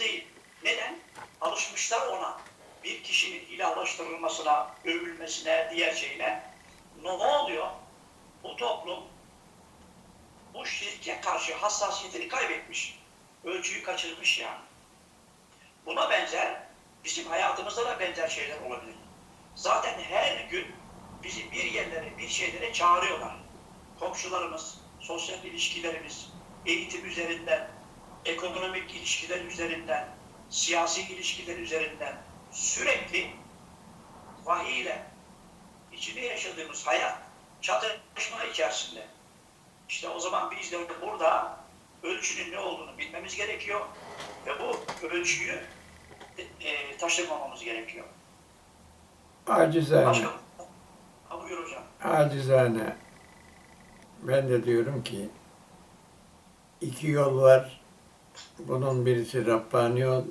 değil. Neden? Alışmışlar ona. Bir kişinin ilahlaştırılmasına, övülmesine, diğer şeyine. Ne oluyor? Bu toplum bu şirke karşı hassasiyetini kaybetmiş. Ölçüyü kaçırmış yani. Buna benzer, bizim hayatımızda da benzer şeyler olabilir. Zaten her gün bizi bir yerlere, bir şeylere çağırıyorlar. Komşularımız, sosyal ilişkilerimiz, eğitim üzerinden, ekonomik ilişkiler üzerinden, siyasi ilişkiler üzerinden sürekli vahiy ile içinde yaşadığımız hayat çatışma içerisinde. İşte o zaman biz de burada ölçünün ne olduğunu bilmemiz gerekiyor ve bu ölçüyü e, taşırmamamız gerekiyor. Acizane, Başka? Ha, buyur hocam. acizane. Ben de diyorum ki iki yol var. Bunun birisi Rabbani yol,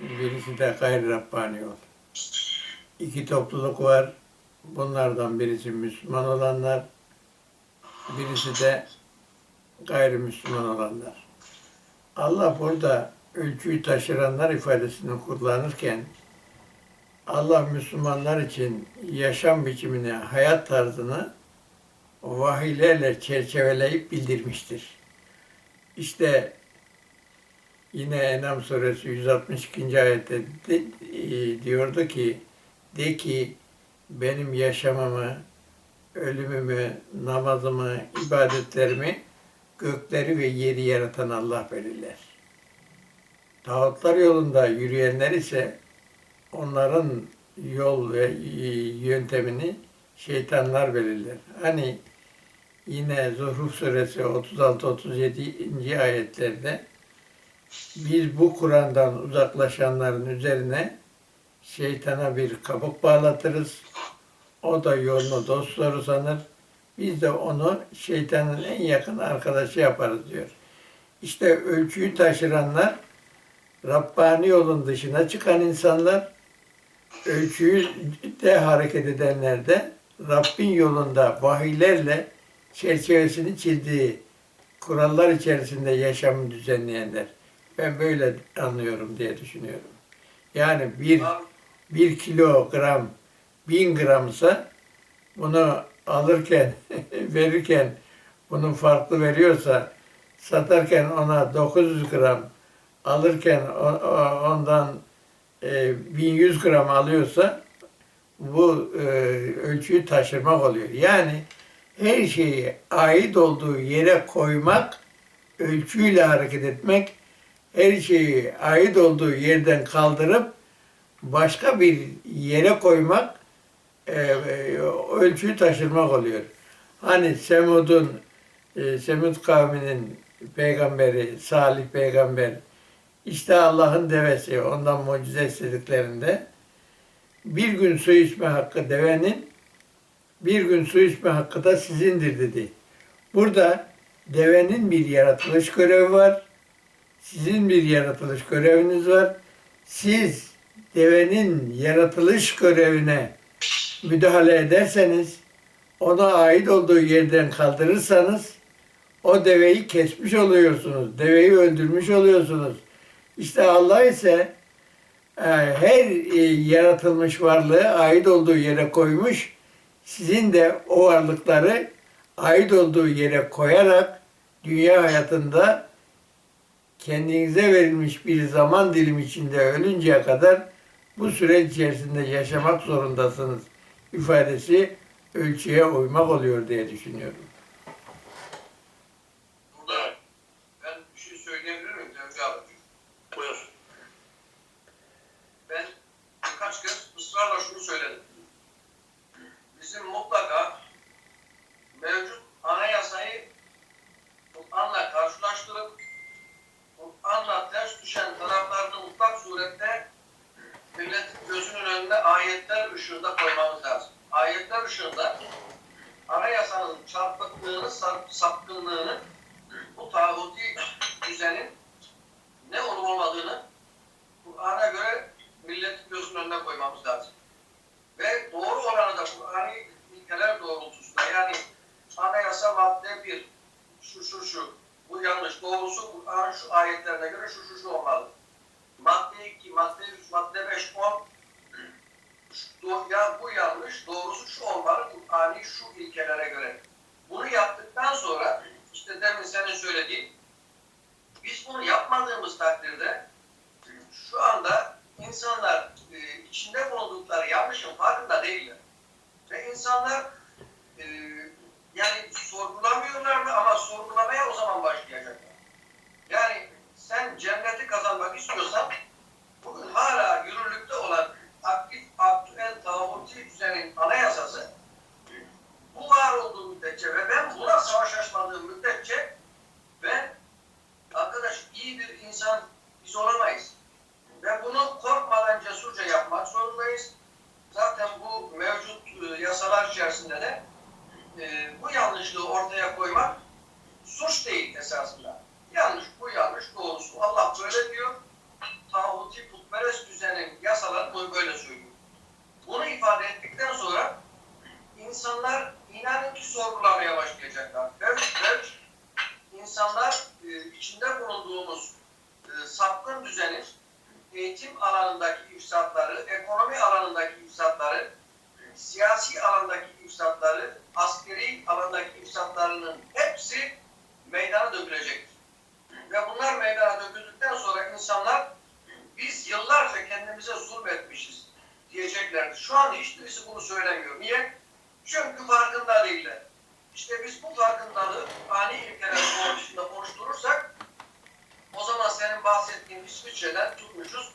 birisi de gayri Rabbani yol. İki topluluk var. Bunlardan birisi Müslüman olanlar, birisi de gayrimüslim olanlar. Allah burada ölçüyü taşıranlar ifadesini kullanırken Allah Müslümanlar için yaşam biçimini, hayat tarzını vahiylerle çerçeveleyip bildirmiştir. İşte yine Enam suresi 162. ayette de, e, diyordu ki de ki benim yaşamamı, ölümümü, namazımı, ibadetlerimi gökleri ve yeri yaratan Allah belirler. Tağutlar yolunda yürüyenler ise onların yol ve yöntemini şeytanlar belirler. Hani yine Zuhruf suresi 36-37. ayetlerde biz bu Kur'an'dan uzaklaşanların üzerine şeytana bir kabuk bağlatırız. O da yolunu dostları sanır. Biz de onu şeytanın en yakın arkadaşı yaparız diyor. İşte ölçüyü taşıranlar Rabbani yolun dışına çıkan insanlar, ölçüyü de hareket edenler de Rabbin yolunda vahiylerle çerçevesini çizdiği kurallar içerisinde yaşamı düzenleyenler. Ben böyle anlıyorum diye düşünüyorum. Yani bir, bir kilogram bin gramsa bunu alırken, verirken bunu farklı veriyorsa satarken ona 900 gram alırken ondan e, 1100 gram alıyorsa bu e, ölçüyü taşırmak oluyor. Yani her şeyi ait olduğu yere koymak, ölçüyle hareket etmek, her şeyi ait olduğu yerden kaldırıp başka bir yere koymak e, e, ölçüyü taşırmak oluyor. Hani Semud'un e, Semud kavminin peygamberi, Salih peygamber işte Allah'ın devesi ondan mucize istediklerinde bir gün su içme hakkı devenin bir gün su içme hakkı da sizindir dedi. Burada devenin bir yaratılış görevi var. Sizin bir yaratılış göreviniz var. Siz devenin yaratılış görevine müdahale ederseniz, ona ait olduğu yerden kaldırırsanız, o deveyi kesmiş oluyorsunuz. Deveyi öldürmüş oluyorsunuz. İşte Allah ise e, her e, yaratılmış varlığı ait olduğu yere koymuş. Sizin de o varlıkları ait olduğu yere koyarak dünya hayatında kendinize verilmiş bir zaman dilimi içinde ölünceye kadar bu süreç içerisinde yaşamak zorundasınız ifadesi ölçüye uymak oluyor diye düşünüyorum. tarihi şu ilkelere göre. Bunu yaptıktan sonra işte demin senin söylediğin biz bunu yapmadığımız takdirde şu anda insanlar e, içinde bulundukları yanlışın farkında değiller. Ve insanlar e, yani sorgulamıyorlardı ama sorgulamaya o zaman başlayacaklar. Yani sen cenneti kazanmak istiyorsan bugün hala yürürlükte olan aktif aktüel taahhütçi düzenin anayasası insanlar inanın ki sorgulamaya başlayacaklar. Ve, ve insanlar e, içinde bulunduğumuz e, sapkın düzenin eğitim alanındaki ifsatları, ekonomi alanındaki ifsatları, siyasi alandaki ifsatları, askeri alandaki ifsatlarının hepsi meydana dökülecektir. Ve bunlar meydana döküldükten sonra insanlar biz yıllarca kendimize zulmetmişiz diyeceklerdir. Şu an hiçbirisi bunu söylemiyor. Niye? Çünkü farkında değiller. İşte biz bu farkındalığı ani ilkeler doğrultusunda oluşturursak o zaman senin bahsettiğin İsviçre'den tutmuşuz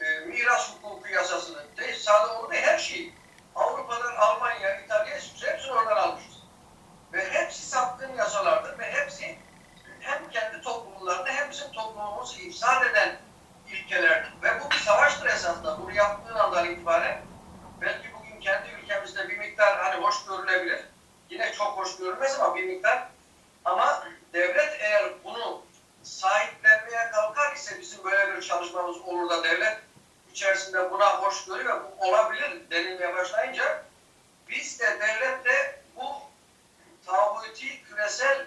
e, miras hukuku yasasını. Sadece onu her şeyi. Avrupa'dan Almanya, İtalya, İsviçre hepsini oradan almışız. Ve hepsi sapkın yasalardır ve hepsi hem kendi toplumlarını hem bizim toplumumuzu ifsad eden ilkelerdir. Ve bu bir savaştır esasında. Bunu yaptığın andan itibaren hoş görülebilir. Yine çok hoş görülmez ama bir miktar. Ama devlet eğer bunu sahiplenmeye kalkar ise bizim böyle bir çalışmamız olur da devlet içerisinde buna hoş görüyor ve bu olabilir denilmeye başlayınca biz de devletle bu tağuti küresel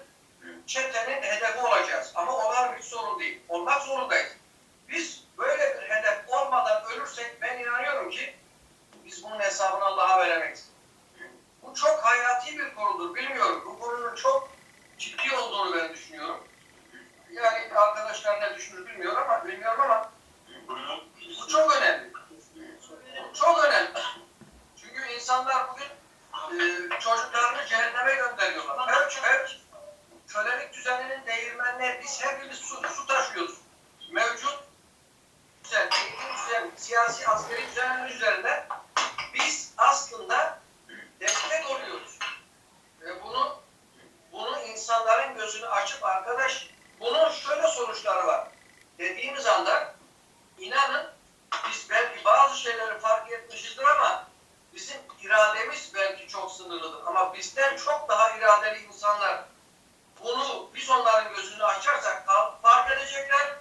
çetenin hedefi olacağız. Ama olan bir sorun değil. Olmak zorundayız. Biz böyle bir hedef olmadan ölürsek ben inanıyorum ki biz bunun hesabını Allah'a veremeyiz. Bu çok hayati bir konudur. Bilmiyorum. Bu konunun çok ciddi olduğunu ben düşünüyorum. Yani arkadaşlar ne düşünür bilmiyorum ama bilmiyorum ama bu çok önemli. Bu çok önemli. Çünkü insanlar bugün e, çocuklarını cehenneme gönderiyorlar. Hep, hep kölelik düzeninin değirmenler biz hepimiz su, su taşıyoruz. Mevcut düzen, eğitim düzen, siyasi askeri düzenin üzerinde biz aslında destek oluyoruz. Ve bunu bunu insanların gözünü açıp arkadaş bunun şöyle sonuçları var. Dediğimiz anda inanın biz belki bazı şeyleri fark etmişizdir ama bizim irademiz belki çok sınırlıdır. Ama bizden çok daha iradeli insanlar bunu biz onların gözünü açarsak fark edecekler,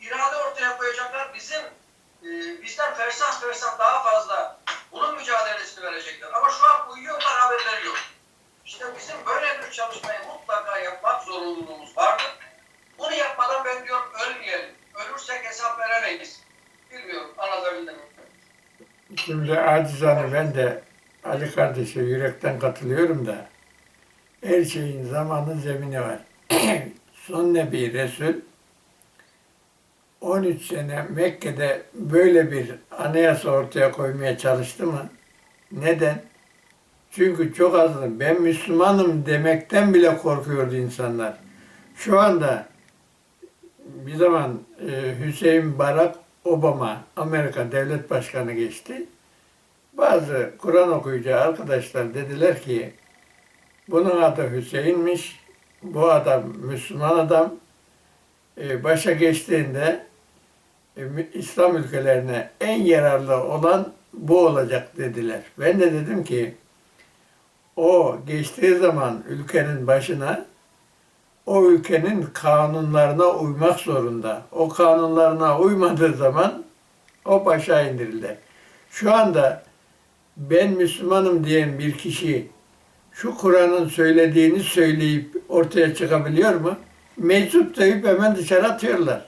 irade ortaya koyacaklar. Bizim e, bizden fersah fersah daha fazla bunun mücadelesini verecekler. Ama şu an uyuyorlar haberleri yok. İşte bizim böyle bir çalışmayı mutlaka yapmak zorunluluğumuz vardır. Bunu yapmadan ben diyorum ölmeyelim. Ölürsek hesap veremeyiz. Bilmiyorum anlatabildim mi? Şimdi acizane ben de Ali kardeşe yürekten katılıyorum da her şeyin zamanı zemini var. Son Nebi Resul 13 sene Mekke'de böyle bir anayasa ortaya koymaya çalıştı mı? Neden? Çünkü çok azdı. Ben Müslümanım demekten bile korkuyordu insanlar. Şu anda bir zaman e, Hüseyin Barak Obama Amerika devlet başkanı geçti. Bazı Kur'an okuyucu arkadaşlar dediler ki bunun adı Hüseyin'miş. Bu adam Müslüman adam. E, başa geçtiğinde e, İslam ülkelerine en yararlı olan bu olacak dediler. Ben de dedim ki o geçtiği zaman ülkenin başına o ülkenin kanunlarına uymak zorunda. O kanunlarına uymadığı zaman o başa indirildi. Şu anda ben Müslümanım diyen bir kişi şu Kur'an'ın söylediğini söyleyip ortaya çıkabiliyor mu? Meczup deyip hemen dışarı atıyorlar.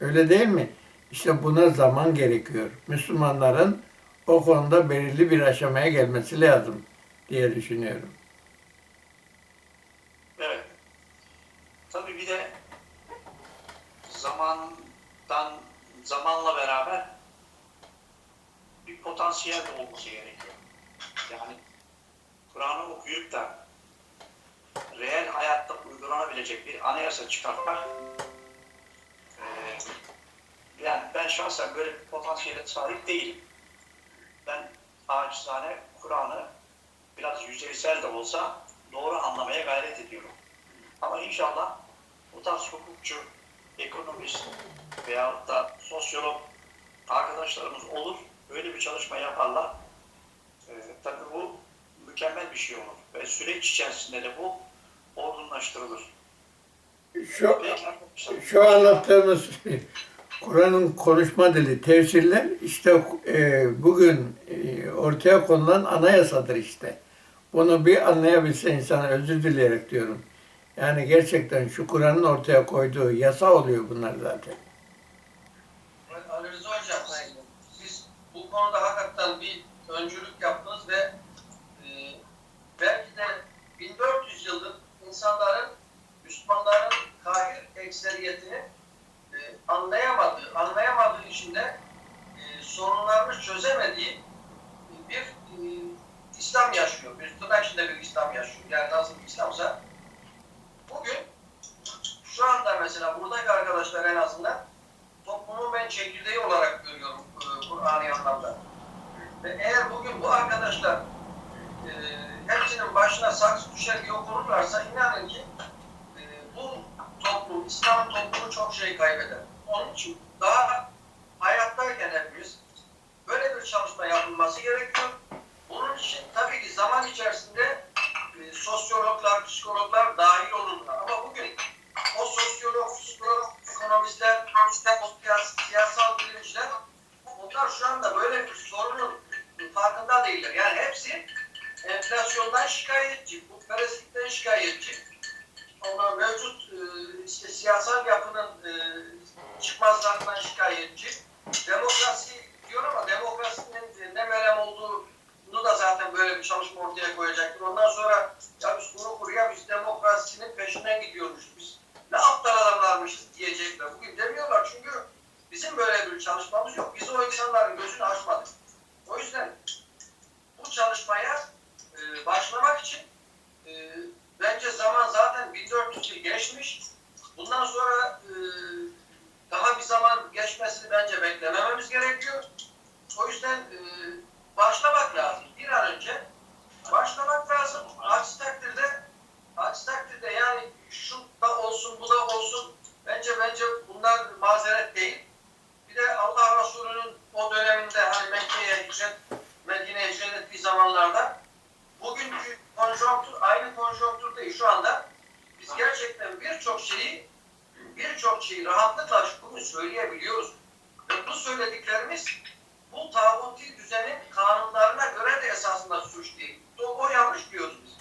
Öyle değil mi? İşte buna zaman gerekiyor. Müslümanların o konuda belirli bir aşamaya gelmesi lazım diye düşünüyorum. Evet. Tabii bir de zamandan zamanla beraber bir potansiyel de olması gerekiyor. Yani Kur'an'ı okuyup da reel hayatta uygulanabilecek bir anayasa çıkartmak eee, ben şahsen böyle bir potansiyele sahip değilim. Ben acizane Kur'an'ı biraz yüzeysel de olsa doğru anlamaya gayret ediyorum. Ama inşallah bu tarz hukukçu, ekonomist veyahut da sosyolog arkadaşlarımız olur. Böyle bir çalışma yaparlar. Ee, tabii bu mükemmel bir şey olur. Ve süreç içerisinde de bu olgunlaştırılır. Şu, şu anlattığımız Kur'an'ın konuşma dili, tefsirler işte e, bugün e, ortaya konulan anayasadır işte. Bunu bir anlayabilse insan özür dileyerek diyorum. Yani gerçekten şu Kur'an'ın ortaya koyduğu yasa oluyor bunlar zaten. Ali Rıza Hocam, siz bu konuda hakikaten bir öncülük yaptınız ve e, belki de 1400 yıldır insanların, Müslümanların kahir ekseriyetini e, anlayamadığı, anlayamadığı için de e, sorunlarını çözemediği bir e, İslam yaşıyor. Bir tırnak içinde bir İslam yaşıyor. Yani nasıl bir İslamsa. Bugün şu anda mesela buradaki arkadaşlar en azından toplumun ben çekirdeği olarak görüyorum e, Kur'an'ı anlamda. Ve eğer bugün bu arkadaşlar e, hepsinin başına saksı düşer gibi okurlarsa inanın ki e, bu toplum, İslam toplumu çok şey kaybeder. Onun için daha hayattayken hepimiz böyle bir çalışma yapılması gerekiyor. İçin tabii ki zaman içerisinde e, sosyologlar, psikologlar dahil olurlar. Ama bugün o sosyolog, psikolog, ekonomistler, bir çalışmamız yok. Biz o insanların gözünü açmadık. O yüzden bu çalışmaya e, başlamak için e, bence zaman zaten 1400 yıl geçmiş. Bundan sonra e, daha bir zaman geçmesini bence beklemememiz gerekiyor. O yüzden e, başlamak lazım. Bir an önce başlamak lazım. Aksi takdirde aksi takdirde yani şu da olsun bu da olsun bence bence bunlar mazeret değil. Bir de Allah Resulü'nün o döneminde hani Mekke'ye hicret, Medine'ye hicret ettiği zamanlarda bugünkü konjonktür aynı konjonktür değil şu anda. Biz gerçekten birçok şeyi birçok şeyi rahatlıkla bugün söyleyebiliyoruz. Ve bu söylediklerimiz bu tağuti düzenin kanunlarına göre de esasında suç değil. O, o yanlış diyoruz biz.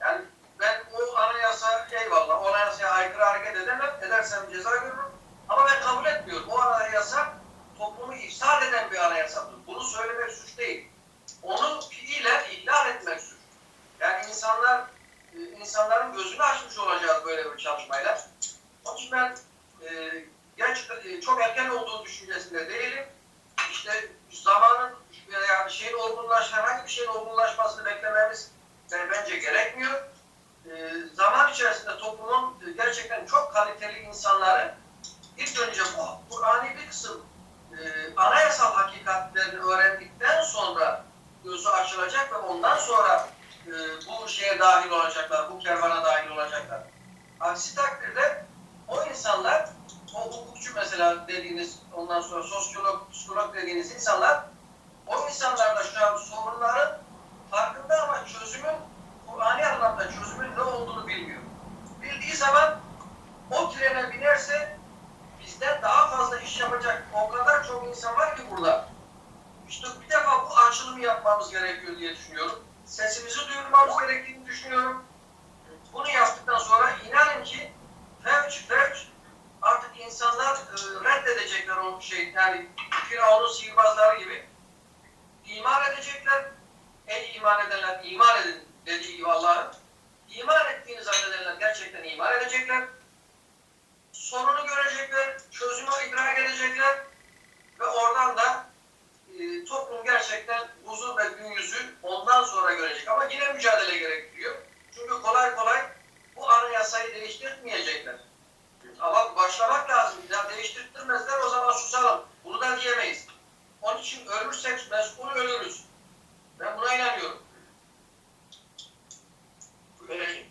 Yani ben o anayasa eyvallah, o anayasaya aykırı hareket edemem, edersem ceza görürüm. Ama ben kabul etmiyorum. O anayasa toplumu ifsad eden bir anayasadır. Bunu söylemek suç değil. Onu fiilen ihlal etmek suç. Yani insanlar, e, insanların gözünü açmış olacağız böyle bir çalışmayla. Onun için ben e, gerçekten e, çok erken olduğu düşüncesinde değilim. İşte zamanın veya şeyin olgunlaş, herhangi bir şeyin olgunlaşmasını beklememiz e, bence gerekmiyor. E, zaman içerisinde toplumun gerçekten çok kaliteli insanları ilk önce bu Kur'an'i bir kısım e, anayasal hakikatlerini öğrendikten sonra gözü açılacak ve ondan sonra e, bu şeye dahil olacaklar, bu kervana dahil olacaklar. Aksi takdirde o insanlar, o hukukçu mesela dediğiniz, ondan sonra sosyolog, psikolog dediğiniz insanlar, o insanlar da şu an sorunların farkında ama çözümün, Kur'an'i anlamda çözümün ne olduğunu bilmiyor. Bildiği zaman o trene binerse bizden daha fazla iş yapacak o kadar çok insan var ki burada. İşte bir defa bu açılımı yapmamız gerekiyor diye düşünüyorum. Sesimizi duyurmamız gerektiğini düşünüyorum. Bunu yaptıktan sonra inanın ki fevç fevç artık insanlar e, reddedecekler o şey yani Firavun'un sihirbazları gibi iman edecekler. Ey iman edenler iman edin dediği gibi Allah'ın. İman ettiğini zannedenler gerçekten iman edecekler. Sonunu görecekler, çözümü idrak edecekler ve oradan da e, toplum gerçekten huzur ve büyüsü ondan sonra görecek. Ama yine mücadele gerektiriyor. Çünkü kolay kolay bu anayasayı değiştirtmeyecekler. Ama başlamak lazım. Bir daha değiştirtmezler o zaman susalım. Bunu da diyemeyiz. Onun için ölürsek mesul ölürüz. Ben buna inanıyorum. Peki.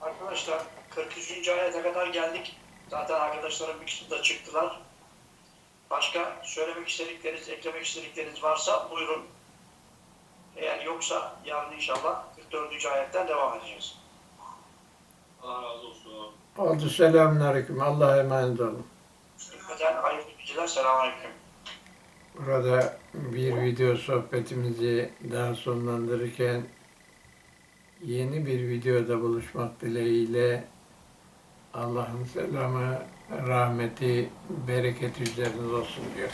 Arkadaşlar 43. ayete kadar geldik arkadaşlarım bir kısmı da çıktılar. Başka söylemek istedikleriniz, eklemek istedikleriniz varsa buyurun. Eğer yoksa yarın inşallah 44. ayetten devam edeceğiz. Allah razı olsun. Oldu selamünaleyküm. Allah'a emanet olun. Hikmeten hayırlı geceler. Selamünaleyküm. Burada bir video sohbetimizi daha sonlandırırken yeni bir videoda buluşmak dileğiyle Allah'ın selamı, rahmeti, bereketi üzerinize olsun diyor.